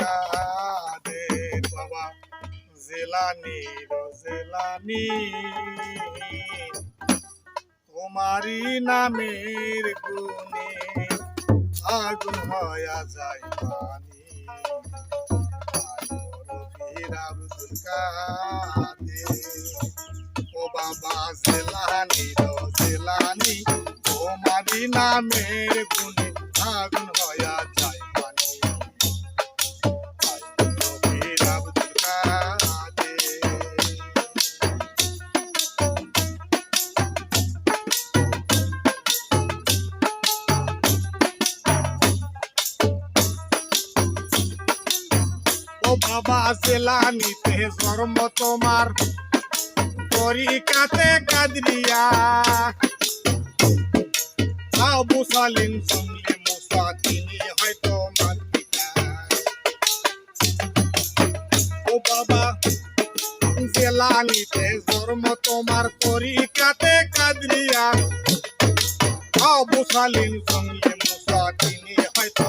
কাদের বাবা জেলানি জেলানি তোমারি নামের গুণে আগুন হয়া যায় পানি। ও বাবা জেলানি জেলানি তোমারি নামের গুণে আগুন হয়া যায় ও বাবা জেলানিতে জন্ম তোমার। তরিকাতে কাদরিয়া আবু সালিম সুমলি মুসা তিনি হয়তো ও বাবা জেলানিতে জন্ম তোমার। তরিকাতে কাদরিয়া আবু সালিম সুমলি মুসা তিনি হয়তো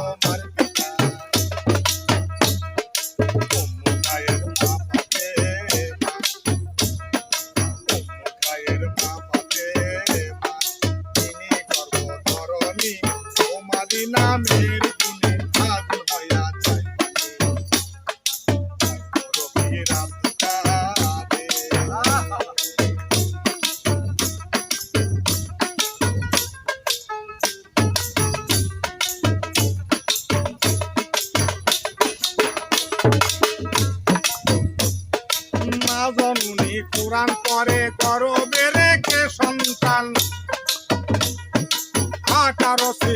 তোমারি নামের গুণে আগুন হইয়া যায় রবির আব্দুকাদের মা রেখে সন্তান? আঠারো সে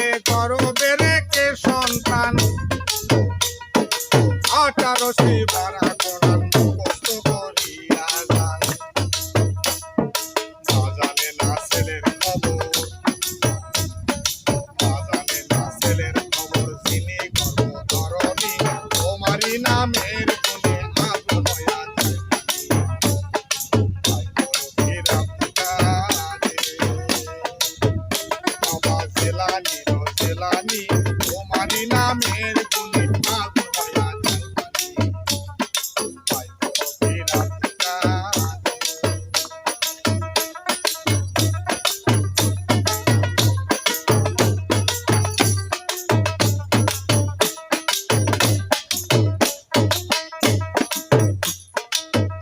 পরে গরবে রেখে সন্তান। আঠারো সে বারা কোরআন মুখস্থ করিয়া যান মা জানে না ছেলের খবর। বাজানে না ছেলের খবর, যিনি গর্ভধরণী তোমারই নামের গুণে আগুন হইয়া যায় আই বড় বাবা জেলানি রো জেলানি তোমারই নামের বড়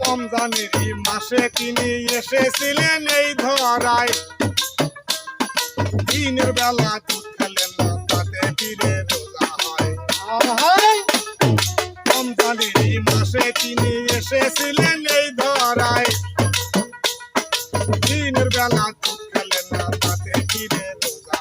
রমজানেরই মাসে তিনি এসেছিলেন এই ধরায়। দিনের বেলা ফিরে রোজা হয়। মাসে তিনি এসেছিলেন এই ধরায়। দিনের বেলা দুধ খেলেন না, তাতে ফিরে রোজা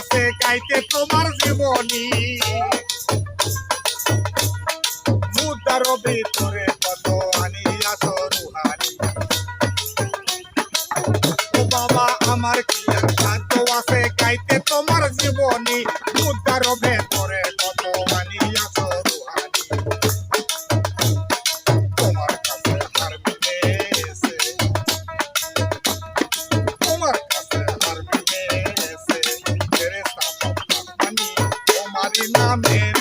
আছে গাইতে তোমার জীবনী। মুদার ভিতরে কত আনিয়া সরুহারি ও বাবা, আমার কি খাদ্য আছে গাইতে তোমার জীবনী? মুদার ভেতরে I'm in.